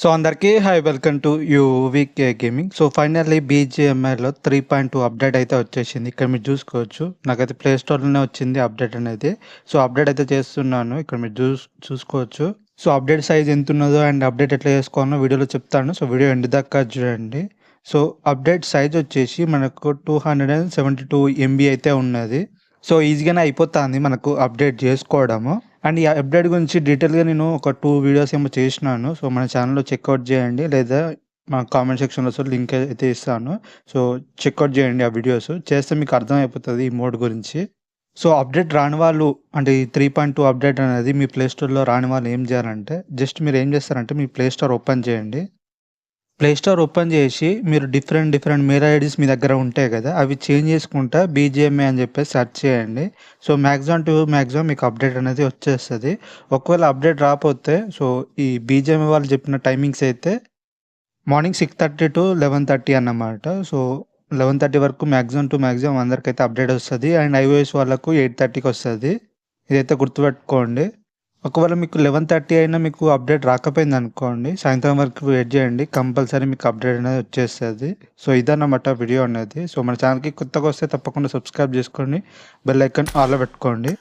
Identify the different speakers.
Speaker 1: So అందరికీ hi welcome to UVK gaming. So finally బీజిఎంఐలో three point two update అయితే వచ్చేసింది. ఇక్కడ మీరు చూసుకోవచ్చు. నాకైతే ప్లే స్టోర్లోనే వచ్చింది అప్డేట్ అనేది. సో అప్డేట్ అయితే చేస్తున్నాను. ఇక్కడ మీరు చూ చూసుకోవచ్చు. సో అప్డేట్ సైజ్ ఎంత ఉన్నదో అండ్ అప్డేట్ ఎట్లా చేసుకోవాలో వీడియోలో చెప్తాను. సో వీడియో ఎండ్ దాకా చూడండి. సో అప్డేట్ సైజ్ వచ్చేసి మనకు two hundred and seventy two MB అయితే ఉన్నది. సో ఈజీగానే అయిపోతుంది మనకు అప్డేట్ చేసుకోవడము. అండ్ ఈ అప్డేట్ గురించి డీటెయిల్గా నేను ఒక టూ వీడియోస్ ఏమో చేసినాను. సో మన ఛానల్లో చెక్అవుట్ చేయండి. లేదా మా కామెంట్ సెక్షన్లో సో లింక్ అయితే ఇస్తాను. సో చెక్అవుట్ చేయండి ఆ వీడియోస్. చేస్తే మీకు అర్థమైపోతుంది ఈ మోడ్ గురించి. సో అప్డేట్ రాని వాళ్ళు అంటే ఈ త్రీ పాయింట్ టూ అప్డేట్ అనేది మీ ప్లే స్టోర్లో రాని వాళ్ళు ఏం చేయాలంటే జస్ట్ మీరు ఏం చేస్తారంటే మీ ప్లే స్టోర్ ఓపెన్ చేయండి. ప్లే స్టోర్ ఓపెన్ చేసి మీరు డిఫరెంట్ డిఫరెంట్ మెయిల్ ఐడీస్ మీ దగ్గర ఉంటాయి కదా అవి చేంజ్ చేసుకుంటా బీజిఎంఏ అని చెప్పేసి సెర్చ్ చేయండి. సో మ్యాక్సిమం టు మ్యాక్సిమం మీకు అప్డేట్ అనేది వచ్చేస్తుంది. ఒకవేళ అప్డేట్ రాకపోతే సో ఈ బీజిఎంఏ వాళ్ళు చెప్పిన టైమింగ్స్ అయితే morning six thirty to eleven thirty అన్నమాట. సో లెవెన్ థర్టీ వరకు మ్యాక్సిమం టు మ్యాక్సిమం అందరికైతే అప్డేట్ వస్తుంది. అండ్ ఐఓఎస్ వాళ్ళకు ఎయిట్ థర్టీకి వస్తుంది. ఇదైతే గుర్తుపెట్టుకోండి. ఒకవేళ మీకు లెవెన్ థర్టీ అయినా మీకు అప్డేట్ రాకపోయింది అనుకోండి సాయంత్రం వరకు వెయిట్ చేయండి. కంపల్సరీ మీకు అప్డేట్ అనేది వచ్చేస్తుంది. సో ఇదన్నమాట వీడియో అనేది. సో మన ఛానల్కి కొత్తగా వస్తే తప్పకుండా సబ్స్క్రైబ్ చేసుకోండి. బెల్ ఐకాన్ ఆల్లో పెట్టుకోండి.